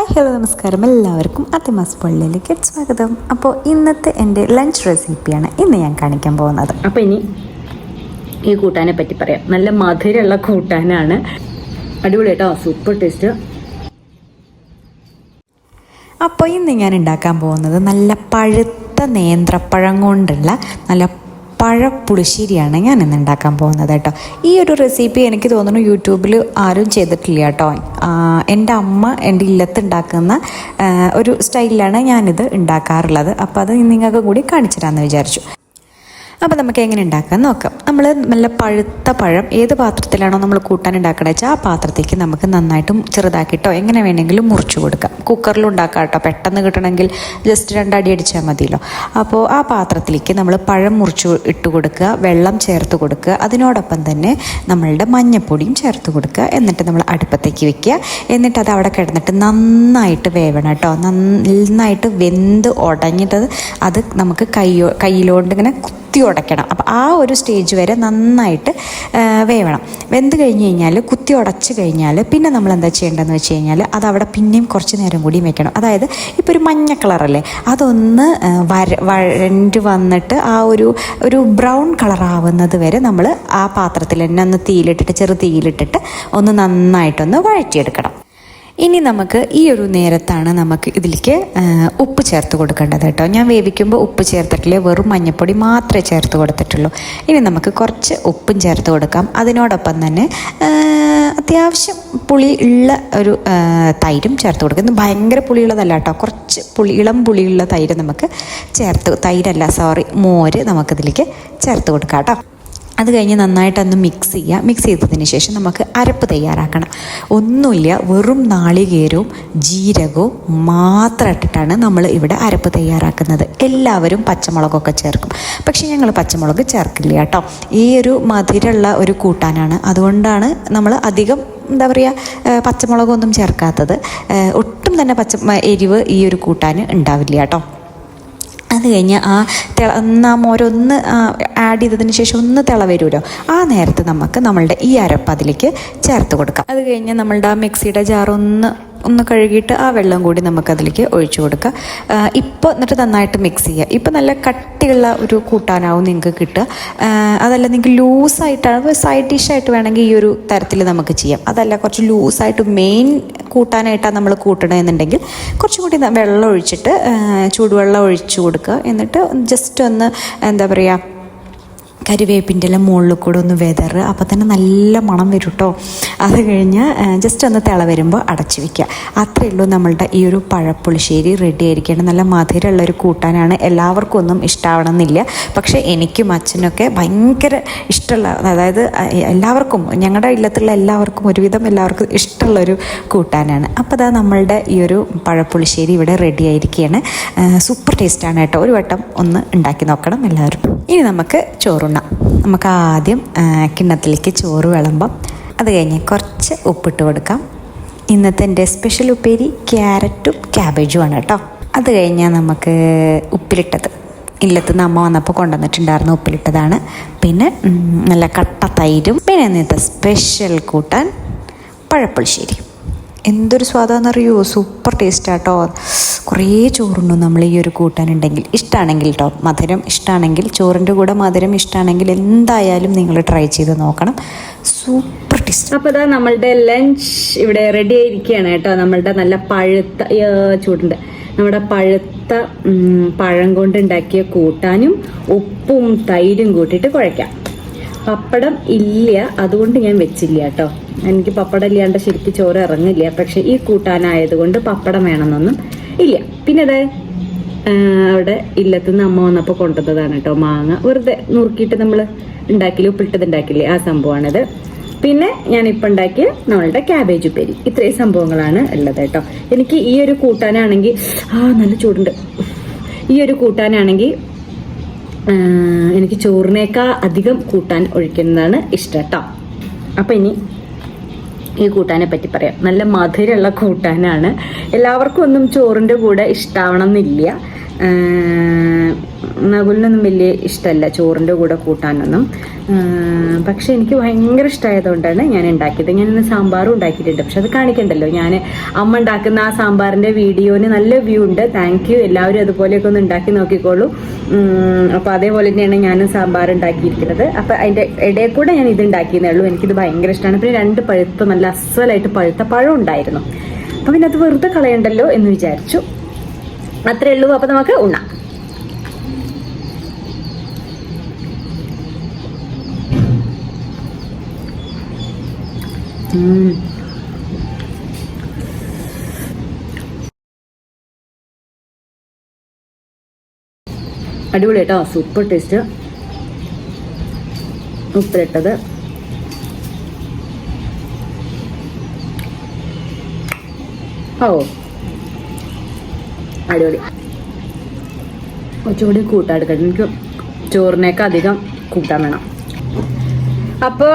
Hi hello നമസ്കാരം. എല്ലാവർക്കും അത്തിമാസ് പള്ളിയിലേക്ക് സ്വാഗതം. അപ്പോൾ ഇന്നത്തെ എന്റെ ലഞ്ച് റെസിപ്പിയാണ് ഇന്ന് ഞാൻ കാണിക്കാൻ പോകുന്നത്. അപ്പോൾ ഇനി ഈ കൂട്ടാനെ പറ്റി പറയാം. നല്ല മധുരമുള്ള കൂട്ടാനാണ്. അടിപൊളി കേട്ടോ. സൂപ്പർ ടേസ്റ്റ് അപ്പോൾ ഇന്ന് ഞാൻ ഉണ്ടാക്കാൻ പോകുന്നത് നല്ല പഴുത്ത നേന്ത്രപ്പഴം കൊണ്ടുള്ള നല്ല പഴപ്പുളിശ്ശേരിയാണ് ഞാൻ ഇന്ന് ഉണ്ടാക്കാൻ പോകുന്നത് കേട്ടോ. ഈ ഒരു റെസിപ്പി എനിക്ക് തോന്നുന്നു യൂട്യൂബിൽ ആരും ചെയ്തിട്ടില്ല കേട്ടോ. എന്റെ അമ്മ എന്റെ ഇല്ലത്ത് ഉണ്ടാക്കുന്ന ഒരു സ്റ്റൈലിലാണ് ഞാനിത് ഉണ്ടാക്കാറുള്ളത്. അപ്പോൾ അത് നിങ്ങൾക്ക് കൂടി കാണിച്ചു തരാമെന്ന് വിചാരിച്ചു. അപ്പോൾ നമുക്ക് എങ്ങനെ ഉണ്ടാക്കാൻ നോക്കാം. നമ്മൾ നല്ല പഴുത്ത പഴം ഏത് പാത്രത്തിലാണോ നമ്മൾ കൂട്ടാൻ ഉണ്ടാക്കണത് വെച്ചാൽ ആ പാത്രത്തേക്ക് നമുക്ക് നന്നായിട്ടും ചെറുതാക്കിയിട്ടോ എങ്ങനെ വേണമെങ്കിലും മുറിച്ചു കൊടുക്കാം. കുക്കറിൽ ഉണ്ടാക്കാം കേട്ടോ. പെട്ടെന്ന് കിട്ടണമെങ്കിൽ ജസ്റ്റ് രണ്ടടി അടിച്ചാൽ മതിയല്ലോ. അപ്പോൾ ആ പാത്രത്തിലേക്ക് നമ്മൾ പഴം മുറിച്ചു ഇട്ട് കൊടുക്കുക വെള്ളം ചേർത്ത് കൊടുക്കുക അതിനോടൊപ്പം തന്നെ നമ്മളുടെ മഞ്ഞപ്പൊടിയും ചേർത്ത് കൊടുക്കുക. എന്നിട്ട് നമ്മൾ അടുപ്പത്തേക്ക് വെക്കുക. എന്നിട്ട് അത് അവിടെ കിടന്നിട്ട് നന്നായിട്ട് വേവണം കേട്ടോ. നന്നായിട്ട് വെന്ത് ഉടഞ്ഞിട്ട് അത് നമുക്ക് കയ്യോ കയ്യിലോണ്ട് ഇങ്ങനെ കുത്തി ഉടയ്ക്കണം. അപ്പോൾ ആ ഒരു സ്റ്റേജ് വരെ നന്നായിട്ട് വേവണം. വെന്ത് കഴിഞ്ഞ് കഴിഞ്ഞാൽ കുത്തി ഉടച്ച് കഴിഞ്ഞാൽ പിന്നെ നമ്മൾ എന്താ ചെയ്യേണ്ടതെന്ന് വെച്ച് കഴിഞ്ഞാൽ അത് അവിടെ പിന്നെയും കുറച്ച് നേരം കൂടി വെക്കണം. അതായത് ഇപ്പോൾ ഒരു മഞ്ഞ കളറല്ലേ അതൊന്ന് വര വഴണ്ട് വന്നിട്ട് ആ ഒരു ഒരു ബ്രൗൺ കളറാവുന്നത് വരെ നമ്മൾ ആ പാത്രത്തിൽ തന്നെ ഒന്ന് തീയിലിട്ടിട്ട് ചെറു തീയിലിട്ടിട്ട് ഒന്ന് നന്നായിട്ടൊന്ന് വഴറ്റിയെടുക്കണം. ഇനി നമുക്ക് ഈ ഒരു നേരത്താണ് നമുക്ക് ഇതിലേക്ക് ഉപ്പ് ചേർത്ത് കൊടുക്കേണ്ടത് കേട്ടോ. ഞാൻ വേവിക്കുമ്പോൾ ഉപ്പ് ചേർത്തിട്ടില്ല വെറും മഞ്ഞൾപ്പൊടി മാത്രമേ ചേർത്ത് കൊടുത്തിട്ടുള്ളൂ. ഇനി നമുക്ക് കുറച്ച് ഉപ്പും ചേർത്ത് കൊടുക്കാം. അതിനോടൊപ്പം തന്നെ അത്യാവശ്യം പുളി ഉള്ള ഒരു തൈരും ചേർത്ത് കൊടുക്കും. ഭയങ്കര പുളിയുള്ളതല്ല കേട്ടോ. കുറച്ച് പുളി ഇളം പുളിയുള്ള തൈര് നമുക്ക് ചേർത്ത് തൈരല്ല സോറി മോര് നമുക്കിതിലേക്ക് ചേർത്ത് കൊടുക്കാം കേട്ടോ. അത് കഴിഞ്ഞ് നന്നായിട്ടൊന്ന് മിക്സ് ചെയ്യുക. മിക്സ് ചെയ്തതിന് ശേഷം നമുക്ക് അരപ്പ് തയ്യാറാക്കണം. ഒന്നുമില്ല വെറും നാളികേരവും ജീരകവും മാത്രം ഇട്ടിട്ടാണ് നമ്മൾ ഇവിടെ അരപ്പ് തയ്യാറാക്കുന്നത്. എല്ലാവരും പച്ചമുളകൊക്കെ ചേർക്കും. പക്ഷേ ഞങ്ങൾ പച്ചമുളക് ചേർക്കില്ല കേട്ടോ. ഈ ഒരു മധുരമുള്ള ഒരു കൂട്ടാനാണ്. അതുകൊണ്ടാണ് നമ്മൾ അധികം എന്താ പറയുക പച്ചമുളകൊന്നും ചേർക്കാത്തത്. ഒട്ടും തന്നെ പച്ച എരിവ് ഈ ഒരു കൂട്ടാൻ ഉണ്ടാവില്ല കേട്ടോ. അത് കഴിഞ്ഞ് ആ തിള നാം ഓരോന്ന് ആഡ് ചെയ്തതിന് ശേഷം ഒന്ന് തിള വരുമല്ലോ ആ നേരത്ത് നമുക്ക് നമ്മളുടെ ഈ അരപ്പ് അതിലേക്ക് ചേർത്ത് കൊടുക്കാം. അത് കഴിഞ്ഞ് നമ്മളുടെ ആ മിക്സിയുടെ ജാർ ഒന്ന് കഴുകിയിട്ട് ആ വെള്ളം കൂടി നമുക്കതിലേക്ക് ഒഴിച്ചു കൊടുക്കുക ഇപ്പോൾ എന്നിട്ട് നന്നായിട്ട് മിക്സ് ചെയ്യുക. ഇപ്പോൾ നല്ല കട്ടിയുള്ള ഒരു കൂട്ടാനാവും നിങ്ങൾക്ക് കിട്ടുക. അതല്ല നിങ്ങൾക്ക് ലൂസായിട്ടാണ് സൈഡ് ഡിഷായിട്ട് വേണമെങ്കിൽ ഈ ഒരു തരത്തിൽ നമുക്ക് ചെയ്യാം. അതല്ല കുറച്ച് ലൂസായിട്ട് മെയിൻ കൂട്ടാനായിട്ടാണ് നമ്മൾ കൂട്ടണമെന്നുണ്ടെങ്കിൽ കുറച്ചും കൂടി വെള്ളം ഒഴിച്ചിട്ട് ചൂടുവെള്ളം ഒഴിച്ചു കൊടുക്കുക. എന്നിട്ട് ജസ്റ്റ് ഒന്ന് എന്താ പറയുക കരിവേപ്പിന്റെ എല്ലാം മുകളിൽ കൂടെ ഒന്ന് വെതറ്. അപ്പോൾ തന്നെ നല്ല മണം വരും കേട്ടോ അത് കഴിഞ്ഞ് ജസ്റ്റ് ഒന്ന് തിള വരുമ്പോൾ അടച്ചു വയ്ക്കുക അത്രയേ ഉള്ളൂ നമ്മളുടെ ഈ ഒരു പഴപ്പുളിശ്ശേരി റെഡി ആയിരിക്കണം നല്ല മധുരമുള്ള ഒരു കൂട്ടാനാണ്. എല്ലാവർക്കും ഒന്നും ഇഷ്ടമാവണമെന്നില്ല പക്ഷേ എനിക്കും അച്ഛനൊക്കെ ഭയങ്കര ഇഷ്ടമുള്ള അതായത് എല്ലാവർക്കും ഞങ്ങളുടെ ഇല്ലത്തുള്ള എല്ലാവർക്കും ഒരുവിധം എല്ലാവർക്കും ഇഷ്ടമുള്ളൊരു കൂട്ടാനാണ്. അപ്പോൾ അതാ നമ്മളുടെ ഈ ഒരു പഴപ്പുളിശ്ശേരി ഇവിടെ റെഡി ആയിരിക്കുകയാണ് സൂപ്പർ ടേസ്റ്റാണ് കേട്ടോ. ഒരു വട്ടം ഒന്ന് ഉണ്ടാക്കി നോക്കണം എല്ലാവരും. ഇനി നമുക്ക് ചോറുണ്ണാം. നമുക്ക് ആദ്യം കിണ്ണത്തിലേക്ക് ചോറ് വിളമ്പം. അത് കഴിഞ്ഞ് കുറച്ച് ഉപ്പിട്ട് കൊടുക്കാം. ഇന്നത്തെ എന്റെ സ്പെഷ്യൽ ഉപ്പേരി ക്യാരറ്റും ക്യാബേജുമാണ് കേട്ടോ. അത് കഴിഞ്ഞാൽ നമുക്ക് ഉപ്പിലിട്ടത്. ഇല്ലത്ത് നിന്ന് അമ്മ വന്നപ്പോൾ കൊണ്ടുവന്നിട്ടുണ്ടായിരുന്നു ഉപ്പിലിട്ടതാണ്. പിന്നെ നല്ല കട്ട തൈരും പിന്നെ ഇന്നത്തെ സ്പെഷ്യൽ കൂട്ടാൻ പഴപ്പുളിശ്ശേരി. എന്തൊരു സ്വാദാണെന്നറിയോ സൂപ്പർ ടേസ്റ്റ് ആട്ടോ കുറേ ചോറുണ്ടു നമ്മൾ ഈ ഒരു കൂട്ടാനുണ്ടെങ്കിൽ ഇഷ്ടമാണെങ്കിൽ കേട്ടോ മധുരം ഇഷ്ടമാണെങ്കിൽ ചോറിന്റെ കൂടെ മധുരം ഇഷ്ടമാണെങ്കിൽ എന്തായാലും നിങ്ങൾ ട്രൈ ചെയ്ത് നോക്കണം. സൂപ്പർ ടേസ്റ്റ് അപ്പോൾ ഇതാ നമ്മളുടെ ലഞ്ച് ഇവിടെ റെഡി ആയിരിക്കുകയാണ് കേട്ടോ. നമ്മളുടെ നല്ല പഴുത്ത ചൂടുണ്ട്. നമ്മുടെ പഴുത്ത പഴം കൊണ്ട് ഉണ്ടാക്കിയ കൂട്ടാനും ഉപ്പും തൈരും കൂട്ടിയിട്ട് കുഴയ്ക്കാം. പപ്പടം ഇല്ല അതുകൊണ്ട് ഞാൻ വെച്ചില്ല കേട്ടോ. എനിക്ക് പപ്പടം ഇല്ലാണ്ട് ശരിക്കും ചോറ് ഇറങ്ങില്ല. പക്ഷെ ഈ കൂട്ടാനായതുകൊണ്ട് പപ്പടം വേണമെന്നൊന്നും ഇല്ല. പിന്നെ അതെ അവിടെ ഇല്ലത്തുനിന്ന് അമ്മ വന്നപ്പോൾ കൊണ്ടുവന്നതാണ് കേട്ടോ. മാങ്ങ വെറുതെ നുറുക്കിയിട്ട് നമ്മൾ ഉണ്ടാക്കില്ല ഉപ്പിട്ടത് ഉണ്ടാക്കില്ലേ ആ സംഭവമാണിത്. പിന്നെ ഞാൻ ഇപ്പം ഉണ്ടാക്കിയ നമ്മളുടെ ക്യാബേജ് ഉപ്പേരി. ഇത്രയും സംഭവങ്ങളാണ് ഉള്ളത് കേട്ടോ. എനിക്ക് ഈ ഒരു കൂട്ടാനാണെങ്കിൽ ആ നല്ല ചൂടുണ്ട്. ഈ ഒരു കൂട്ടാനാണെങ്കിൽ എനിക്ക് ചോറിനേക്കാൾ അധികം കൂട്ടാൻ ഒഴിക്കുന്നതാണ് ഇഷ്ടം കേട്ടോ. അപ്പം ഇനി ഈ കൂട്ടാനെ പറ്റി പറയാം. നല്ല മധുരമുള്ള കൂട്ടാനാണ്. എല്ലാവർക്കും ഒന്നും ചോറിന്റെ കൂടെ ഇഷ്ടാവണം എന്നില്ല. നകുലിനൊന്നും വലിയ ഇഷ്ടമല്ല ചോറിന്റെ കൂടെ കൂട്ടാനൊന്നും. പക്ഷെ എനിക്ക് ഭയങ്കര ഇഷ്ടമായതുകൊണ്ടാണ് ഞാൻ ഉണ്ടാക്കിയത്. ഞാൻ ഇന്ന് സാമ്പാറും ഉണ്ടാക്കിയിട്ടുണ്ട്. പക്ഷെ അത് കാണിക്കണ്ടല്ലോ. ഞാൻ അമ്മ ഉണ്ടാക്കുന്ന ആ സാമ്പാറിന്റെ വീഡിയോന് നല്ല വ്യൂ ഉണ്ട്. താങ്ക് യു എല്ലാവരും അതുപോലെയൊക്കെ ഒന്ന് ഉണ്ടാക്കി നോക്കിക്കോളൂ. അപ്പോൾ അതേപോലെ തന്നെയാണ് ഞാനും സാമ്പാർ ഉണ്ടാക്കിയിരിക്കുന്നത്. അപ്പോൾ അതിന്റെ ഇടയിൽ കൂടെ ഞാൻ ഇത് ഉണ്ടാക്കിയെന്നേ ഉള്ളൂ. എനിക്കിത് ഭയങ്കര ഇഷ്ടമാണ് പിന്നെ രണ്ട് പഴുത്ത നല്ല അസ്വലായിട്ട് പഴുത്ത പഴം ഉണ്ടായിരുന്നു. അപ്പം പിന്നെ അത് വെറുതെ കളയണ്ടല്ലോ എന്ന് വിചാരിച്ചു. അത്രേ ഉള്ളൂ. അപ്പോൾ നമുക്ക് ഉണ്ണാം. അടിപൊളി കേട്ടോ. സൂപ്പർ ടേസ്റ്റ് ഉപ്പിലിട്ടത്. ഓ. അടിപൊളി. കുറച്ചുകൂടി കൂട്ടാടുക്കട്ടെ എനിക്ക് ചോറിനേക്കാൾ അധികം കൂട്ടാൻ വേണം. അപ്പോൾ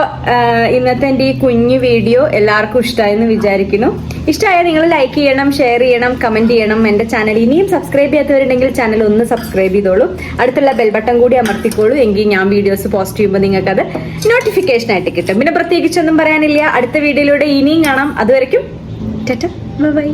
ഇന്നത്തെ എന്റെ ഈ കുഞ്ഞു വീഡിയോ എല്ലാവർക്കും ഇഷ്ടമായെന്ന് വിചാരിക്കുന്നു. ഇഷ്ടമായ നിങ്ങൾ ലൈക്ക് ചെയ്യണം ഷെയർ ചെയ്യണം കമന്റ് ചെയ്യണം. എന്റെ ചാനൽ ഇനിയും സബ്സ്ക്രൈബ് ചെയ്യാത്തവരുണ്ടെങ്കിൽ ചാനൽ ഒന്ന് സബ്സ്ക്രൈബ് ചെയ്തോളൂ. അടുത്തുള്ള ബെൽ ബട്ടൺ കൂടി അമർത്തിക്കോളൂ. എങ്കിൽ ഞാൻ വീഡിയോസ് പോസ്റ്റ് ചെയ്യുമ്പോൾ നിങ്ങൾക്ക് അത് നോട്ടിഫിക്കേഷൻ ആയിട്ട് കിട്ടും. പിന്നെ പ്രത്യേകിച്ചൊന്നും പറയാനില്ല. അടുത്ത വീഡിയോയിലൂടെ ഇനിയും കാണാം. അതുവരെയ്ക്കും ബൈ